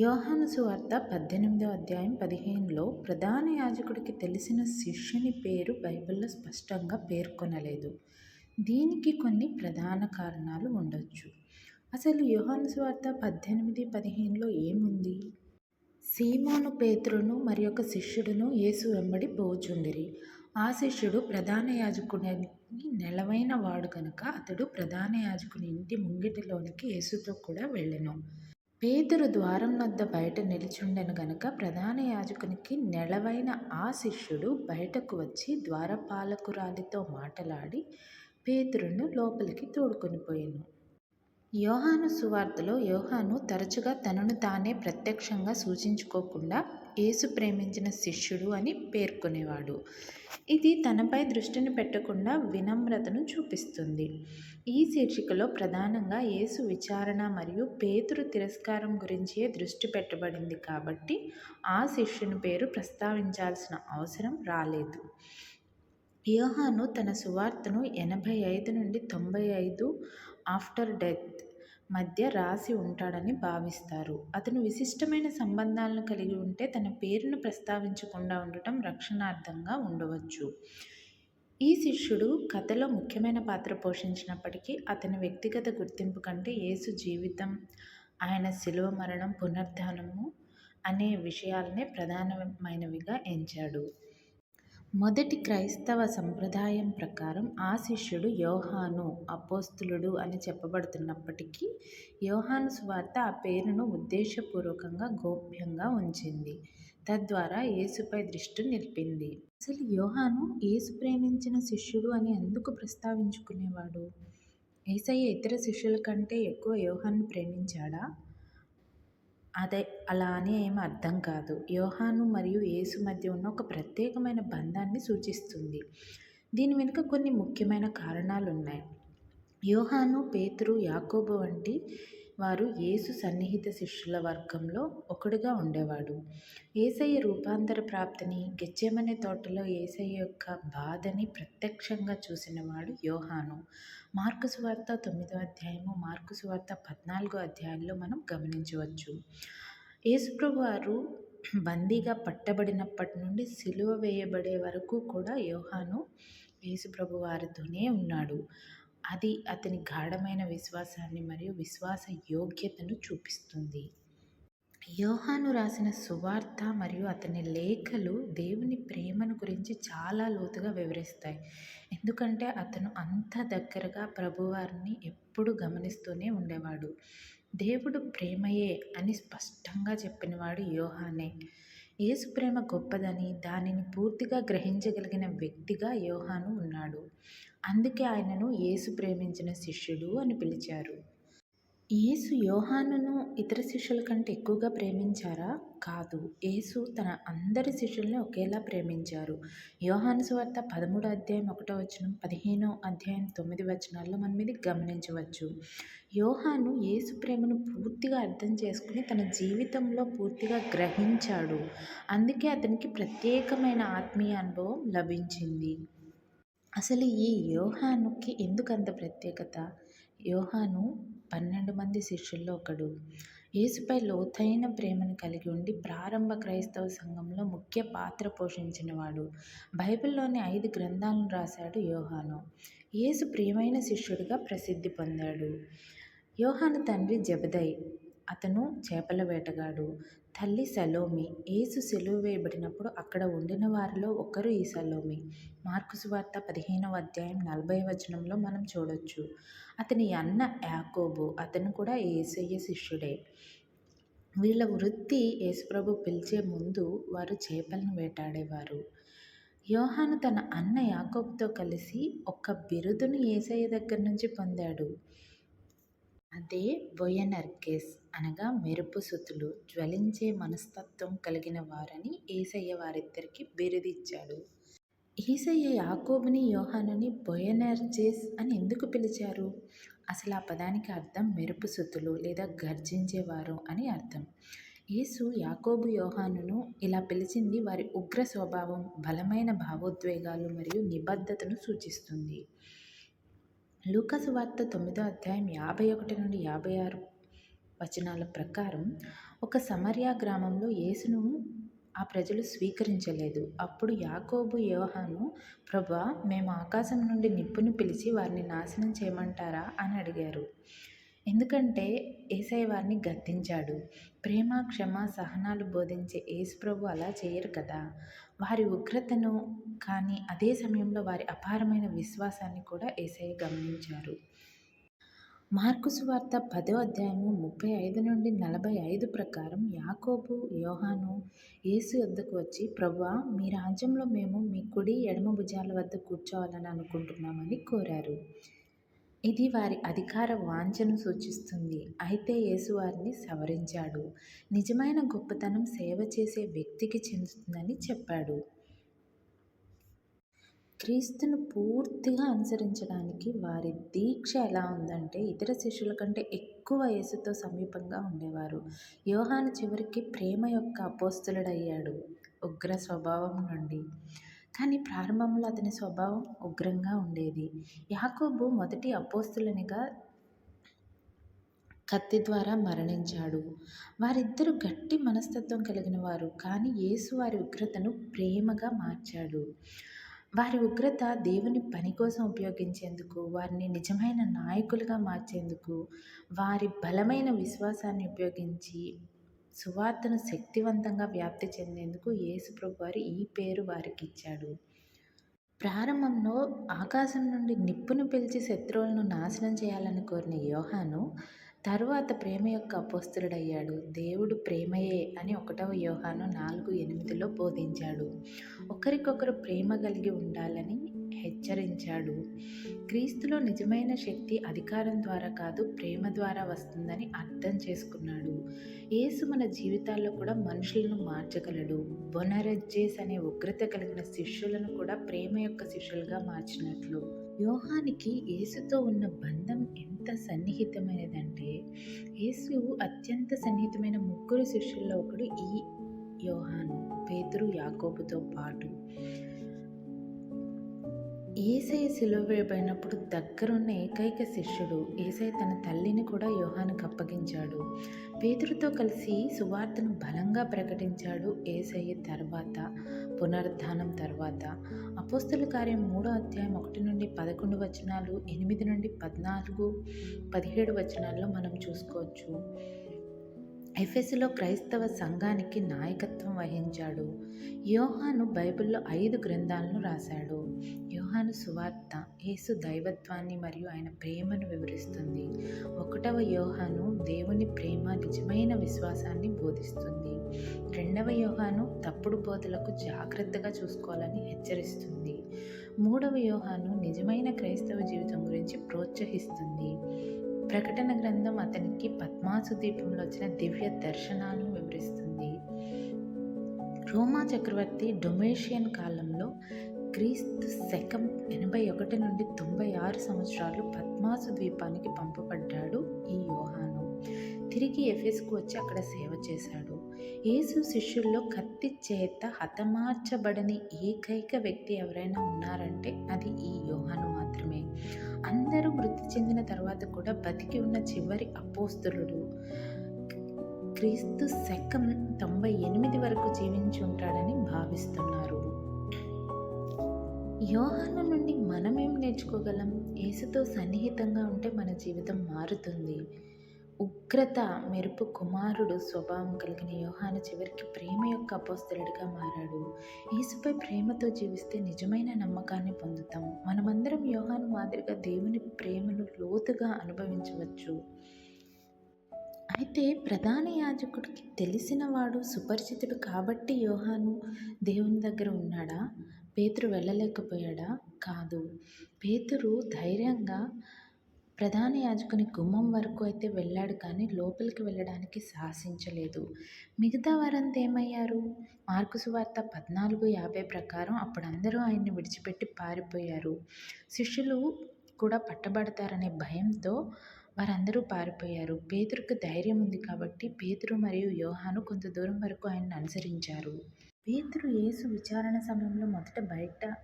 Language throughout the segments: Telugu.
యోహాను సువార్త పద్దెనిమిదో అధ్యాయం పదిహేనులో ప్రధాన యాజకుడికి తెలిసిన శిష్యుని పేరు బైబిల్లో స్పష్టంగా పేర్కొనలేదు. దీనికి కొన్ని ప్రధాన కారణాలు ఉండొచ్చు. అసలు యోహాను సువార్త పద్దెనిమిది పదిహేనులో ఏముంది? సీమోను పేతురును మరి ఒక శిష్యుడును యేసు వెంబడి పోచుండిరి. ఆ శిష్యుడు ప్రధాన యాజకుడిని నెలవైన వాడు కనుక అతడు ప్రధాన యాజకుని ఇంటి ముంగిటిలోనికి యేసుతో కూడా వెళ్ళెను. పేతురు ద్వారం వద్ద బయట నిలుచుండెను గనుక ప్రధాన యాజకునికి నెలవైన ఆ శిష్యుడు బయటకు వచ్చి ద్వారపాలకురాలితో మాటలాడి పేతురును లోపలికి తోడుకొని పోయాను. యోహాను సువార్తలో యోహాను తరచుగా తనను తానే ప్రత్యక్షంగా సూచించుకోకుండా యేసు ప్రేమించిన శిష్యుడు అని పేర్కొనేవాడు. ఇది తనపై దృష్టిని పెట్టకుండా వినమ్రతను చూపిస్తుంది. ఈ శీర్షికలో ప్రధానంగా యేసు విచారణ మరియు పేతురు తిరస్కారం గురించే దృష్టి పెట్టబడింది కాబట్టి ఆ శిష్యుని పేరు ప్రస్తావించాల్సిన అవసరం రాలేదు. యోహాను తన సువార్తను ఎనభై ఐదు నుండి తొంభై ఐదు ఆఫ్టర్ డెత్ మధ్య రాసి ఉంటాడని భావిస్తారు. అతను విశిష్టమైన సంబంధాలను కలిగి ఉంటే తన పేరును ప్రస్తావించకుండా ఉండటం రక్షణార్థంగా ఉండవచ్చు. ఈ శిష్యుడు కథలో ముఖ్యమైన పాత్ర పోషించినప్పటికీ అతని వ్యక్తిగత గుర్తింపు కంటే యేసు జీవితం ఆయన శిలువ మరణం పునర్ధానము అనే విషయాలనే ప్రధానమైనవిగా ఎంచాడు. మొదటి క్రైస్తవ సంప్రదాయం ప్రకారం ఆ శిష్యుడు యోహాను అపోస్తులుడు అని చెప్పబడుతున్నప్పటికీ యోహాను సువార్త ఆ పేరును ఉద్దేశపూర్వకంగా గోప్యంగా ఉంచింది. తద్వారా యేసుపై దృష్టి నిలిపింది. అసలు యోహాను యేసు ప్రేమించిన శిష్యుడు అని ఎందుకు ప్రస్తావించుకునేవాడు? ఏసయ్య ఇతర శిష్యుల కంటే ఎక్కువ యోహాను ప్రేమించాడా? అదే అలా అని ఏం అర్థం కాదు. యోహాను మరియు యేసు మధ్య ఉన్న ఒక ప్రత్యేకమైన బంధాన్ని సూచిస్తుంది. దీని వెనుక కొన్ని ముఖ్యమైన కారణాలు ఉన్నాయి యోహాను పేతురు యాకోబు వంటి వారు యేసు సన్నిహిత శిష్యుల వర్గంలో ఒకడుగా ఉండేవాడు. ఏసయ్య రూపాంతర ప్రాప్తిని గెచ్చేమనే తోటలో ఏసయ్య యొక్క బాధని ప్రత్యక్షంగా చూసినవాడు యోహాను. మార్కు సువార్త తొమ్మిదో అధ్యాయము మార్కు సువార్త పద్నాలుగో అధ్యాయంలో మనం గమనించవచ్చు. యేసుప్రభు వారు బందీగా పట్టబడినప్పటి నుండి సిలువ వేయబడే వరకు కూడా యోహాను యేసుప్రభు వారితోనే ఉన్నాడు. అది అతని గాఢమైన విశ్వాసాన్ని మరియు విశ్వాస యోగ్యతను చూపిస్తుంది. యోహాను రాసిన సువార్త మరియు అతని లేఖలు దేవుని ప్రేమను గురించి చాలా లోతుగా వివరిస్తాయి. ఎందుకంటే అతను అంత దగ్గరగా ప్రభువారిని ఎప్పుడు గమనిస్తూనే ఉండేవాడు. దేవుడు ప్రేమయే అని స్పష్టంగా చెప్పినవాడు యోహానే. యేసు ప్రేమ గొప్పదని దానిని పూర్తిగా గ్రహించగలిగిన వ్యక్తిగా యోహాను ఉన్నాడు. అందుకే ఆయనను యేసు ప్రేమించిన శిష్యుడు అని పిలిచారు. యేసు యోహానును ఇతర శిష్యుల కంటే ఎక్కువగా ప్రేమించారా? కాదు. యేసు తన అందరి శిష్యుల్ని ఒకేలా ప్రేమించారు. యోహాను సువార్త పదమూడు అధ్యాయం ఒకటో వచనం పదిహేనో అధ్యాయం తొమ్మిది వచనాల్లో మనం ఇది గమనించవచ్చు. యోహాను యేసు ప్రేమను పూర్తిగా అర్థం చేసుకుని తన జీవితంలో పూర్తిగా గ్రహించాడు. అందుకే అతనికి ప్రత్యేకమైన ఆత్మీయ అనుభవం లభించింది. అసలు ఈ యోహానుకి ఎందుకు అంత ప్రత్యేకత? యోహాను పన్నెండు మంది శిష్యుల్లో ఒకడు. యేసుపై లోతైన ప్రేమను కలిగి ఉండి ప్రారంభ క్రైస్తవ సంఘంలో ముఖ్య పాత్ర పోషించినవాడు. బైబిల్లోని ఐదు గ్రంథాలను రాశాడు యోహాను. యేసు ప్రియమైన శిష్యుడిగా ప్రసిద్ధి పొందాడు. యోహాను తండ్రి జబదై అతను చేపల వేటగాడు. తల్లి సలోమి ఏసు సెలువు వేయబడినప్పుడు అక్కడ ఉండిన వారిలో ఒకరు ఈ సలోమి. మార్కు సువార్త పదిహేనవ అధ్యాయం నలభై వచనంలో మనం చూడొచ్చు. అతని అన్న యాకోబు అతను కూడా ఏసయ్య శిష్యుడే. వీళ్ళ వృత్తి యేసుప్రభు పిలిచే ముందు వారు చేపలను వేటాడేవారు. యోహాను తన అన్న యాకోబుతో కలిసి ఒక బిరుదును ఏసయ్య దగ్గర నుంచి పొందాడు. అదే బొయనర్గెస్ అనగా మెరుపు సుతులు జ్వలించే మనస్తత్వం కలిగిన వారని ఏసయ్య వారిద్దరికి బిరుదిచ్చాడు ఈసయ్య యాకోబుని యోహానుని బొయనర్జెస్ అని ఎందుకు పిలిచారు? అసలు ఆ పదానికి అర్థం మెరుపు సుతులు లేదా గర్జించేవారు అని అర్థం. యేసు యాకోబు యోహానును ఇలా పిలిచింది వారి ఉగ్ర స్వభావం బలమైన భావోద్వేగాలు మరియు నిబద్ధతను సూచిస్తుంది. లూకాసు వార్త తొమ్మిదో అధ్యాయం యాభై ఒకటి నుండి యాభై ఆరు వచనాల ప్రకారం ఒక సమర్యా గ్రామంలో యేసును ఆ ప్రజలు స్వీకరించలేదు. అప్పుడు యాకోబు యోహాను ప్రభా మేము ఆకాశం నుండి నిప్పును పిలిచి వారిని నాశనం చేయమంటారా అని అడిగారు. ఎందుకంటే ఏసై వారిని గద్దించాడు. ప్రేమ క్షమ సహనాలు బోధించే యేసుప్రభు అలా చేయరు కదా. వారి ఉగ్రతను కానీ అదే సమయంలో వారి అపారమైన విశ్వాసాన్ని కూడా ఏసయ్య గమనించారు. మార్కు సువార్త పదో అధ్యాయము ముప్పై ఐదు నుండి నలభై ఐదు ప్రకారం యాకోబు యోహాను యేసు వద్దకు వచ్చి ప్రభా మీ రాజ్యంలో మేము మీ కుడి ఎడమ భుజాల వద్ద కూర్చోవాలని అనుకుంటున్నామని కోరారు. ఇది వారి అధికార వాంఛను సూచిస్తుంది. అయితే యేసు వారిని సవరించాడు. నిజమైన గొప్పతనం సేవ చేసే వ్యక్తికి చెందుతుందని చెప్పాడు. క్రీస్తును పూర్తిగా అనుసరించడానికి వారి దీక్ష ఎలా ఉందంటే ఇతర శిష్యుల కంటే ఎక్కువ యేసుతో సమీపంగా ఉండేవారు. యోహాను చివరికి ప్రేమ యొక్క అపోస్తులుడయ్యాడు. ఉగ్ర స్వభావం నుండి. కానీ ప్రారంభంలో అతని స్వభావం ఉగ్రంగా ఉండేది. యాకోబు మొదటి అపోస్తులనిగా కత్తి ద్వారా మరణించాడు. వారిద్దరూ గట్టి మనస్తత్వం కలిగిన వారు కానీ యేసు వారి ఉగ్రతను ప్రేమగా మార్చాడు. వారి ఉగ్రత దేవుని పని కోసం ఉపయోగించేందుకు వారిని నిజమైన నాయకులుగా మార్చేందుకు వారి బలమైన విశ్వాసాన్ని ఉపయోగించి సువార్తను శక్తివంతంగా వ్యాప్తి చెందేందుకు యేసుప్రభు వారు ఈ పేరు వారికి ఇచ్చాడు ప్రారంభంలో ఆకాశం నుండి నిప్పును పిలిచి శత్రువులను నాశనం చేయాలని కోరిన యోహాను తరువాత ప్రేమ యొక్క అపోస్తుడయ్యాడు దేవుడు ప్రేమయే అని ఒకటవ యోహాను నాలుగు ఎనిమిదిలో బోధించాడు. ఒకరికొకరు ప్రేమ కలిగి ఉండాలని హెచ్చరించాడు. క్రీస్తులో నిజమైన శక్తి అధికారం ద్వారా కాదు ప్రేమ ద్వారా వస్తుందని అర్థం చేసుకున్నాడు. యేసు మన జీవితాల్లో కూడా మనుషులను మార్చగలడు. బొనరజ్జేస్ అనే ఉగ్రత కలిగిన శిష్యులను కూడా ప్రేమ యొక్క శిష్యులుగా మార్చినట్లు. వ్యూహానికి యేసుతో ఉన్న బంధం ఎంత సన్నిహితమైనదంటే యేసు అత్యంత సన్నిహితమైన ముగ్గురు శిష్యుల్లో ఒకడు ఈ యోహాను పేతురు యాకోబుతో పాటు. ఏసై సిలువ వేయబడినప్పుడు దగ్గరున్న ఏకైక శిష్యుడు ఏసై తన తల్లిని కూడా యోహానికి అప్పగించాడు. పేతుడితో కలిసి సువార్తను బలంగా ప్రకటించాడు ఏసయ్య తర్వాత పునరుద్ధానం తర్వాత. అపోస్తుల కార్యం మూడో అధ్యాయం ఒకటి నుండి పదకొండు వచనాలు ఎనిమిది నుండి పద్నాలుగు పదిహేడు వచనాల్లో మనం చూసుకోవచ్చు. ఎఫ్ఎస్లో క్రైస్తవ సంఘానికి నాయకత్వం వహించాడు. యోహాను బైబిల్లో ఐదు గ్రంథాలను రాశాడు. యోహాను సువార్త యేసు దైవత్వాన్ని మరియు ఆయన ప్రేమను వివరిస్తుంది. ఒకటవ యోహాను దేవుని ప్రేమ నిజమైన విశ్వాసాన్ని బోధిస్తుంది. రెండవ యోహాను తప్పుడు బోధలకు జాగ్రత్తగా చూసుకోవాలని హెచ్చరిస్తుంది. మూడవ యోహాను నిజమైన క్రైస్తవ జీవితం గురించి ప్రోత్సహిస్తుంది. ప్రకటన గ్రంథం అతనికి పద్మాసు దీపంలో వచ్చిన దివ్య దర్శనాలను వివరిస్తుంది. రోమా చక్రవర్తి డొమేషియన్ కాలంలో క్రీస్తు శకం ఎనభై ఒకటి నుండి తొంభై ఆరు సంవత్సరాలు పద్మాసు ద్వీపానికి పంపబడ్డాడు ఈ యోహాను. తిరిగి ఎఫెస్కు వచ్చి అక్కడ సేవ చేశాడు. యేసు శిష్యుల్లో కత్తి చేత హతమార్చబడని ఏకైక వ్యక్తి ఎవరైనా ఉన్నారంటే అది ఈ యోహాను మాత్రమే. అందరూ మృతి చెందిన తర్వాత కూడా బతికి ఉన్న చివరి అపోస్తులుడు. క్రీస్తు శకం తొంభై ఎనిమిది వరకు జీవించి ఉంటాడని భావిస్తున్నారు. యోహాను నుండి మనమేం నేర్చుకోగలం? యేసుతో సన్నిహితంగా ఉంటే మన జీవితం మారుతుంది. ఉగ్రత మెరుపు కుమారుడు స్వభావం కలిగిన యోహాను చివరికి ప్రేమ యొక్క అపోస్తలుడిగా మారాడు. యేసుపై ప్రేమతో జీవిస్తే నిజమైన నమ్మకాన్ని పొందుతాం. మనమందరం యోహాను మాదిరిగా దేవుని ప్రేమను లోతుగా అనుభవించవచ్చు. అయితే ప్రధాన యాజకుడికి తెలిసినవాడు సుపరిచితుడు కాబట్టి యోహాను దేవుని దగ్గర ఉన్నాడా? పేతురు వెళ్ళలేకపోయాడా? కాదు. పేతురు ధైర్యంగా ప్రధాన యాజకుని గుమ్మం వరకు అయితే వెళ్ళాడు కానీ లోపలికి వెళ్ళడానికి సాహసించలేదు. మిగతా వారంతా ఏమయ్యారు? మార్కు సువార్త పద్నాలుగు యాభై ప్రకారం అప్పుడు అందరూ ఆయన్ని విడిచిపెట్టి పారిపోయారు. శిష్యులు కూడా పట్టబడతారనే భయంతో వారందరూ పారిపోయారు. పేతురుకు ధైర్యం ఉంది కాబట్టి పేతురు మరియు యోహాను కొంత దూరం వరకు ఆయన్ని అనుసరించారు. పేతురు యేసు విచారణ సమయంలో మొదట బయట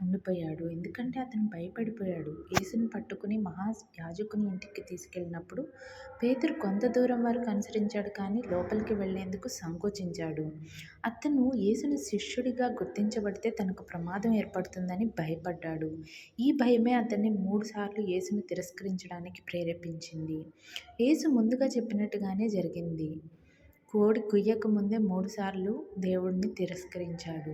ఉండిపోయాడు. ఎందుకంటే అతను భయపడిపోయాడు. యేసును పట్టుకుని మహా యాజకుని ఇంటికి తీసుకెళ్ళినప్పుడు పేతురు కొంత దూరం వరకు అనుసరించాడు కానీ లోపలికి వెళ్ళేందుకు సంకోచించాడు. అతను యేసుని శిష్యుడిగా గుర్తించబడితే తనకు ప్రమాదం ఏర్పడుతుందని భయపడ్డాడు. ఈ భయమే అతన్ని మూడుసార్లు యేసును తిరస్కరించడానికి ప్రేరేపించింది. యేసు ముందుగా చెప్పినట్టుగానే జరిగింది. కోడి కుయ్యక ముందే మూడుసార్లు దేవుడిని తిరస్కరించాడు.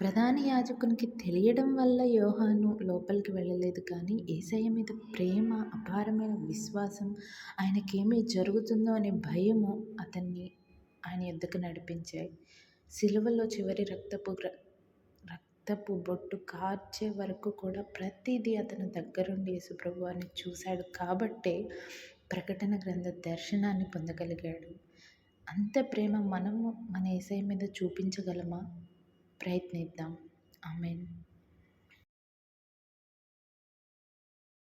ప్రధాన యాజకునికి తెలియడం వల్ల యోహాను లోపలికి వెళ్ళలేదు కానీ ఏసయ్య మీద ప్రేమ అపారమైన విశ్వాసం ఆయనకేమీ జరుగుతుందో అనే భయము అతన్ని ఆయన ఎద్దుకు నడిపించాయి. సిలువలో చివరి రక్తపు రక్తపు బొట్టు కార్చే వరకు కూడా ప్రతిదీ అతని దగ్గరుండి యేసుప్రభు అని చూశాడు కాబట్టే ప్రకటన గ్రంథ దర్శనాన్ని పొందగలిగాడు. అంత ప్రేమ మనము మన ఏసై మీద చూపించగలమా? ప్రయత్నిద్దాం. ఆమెన్.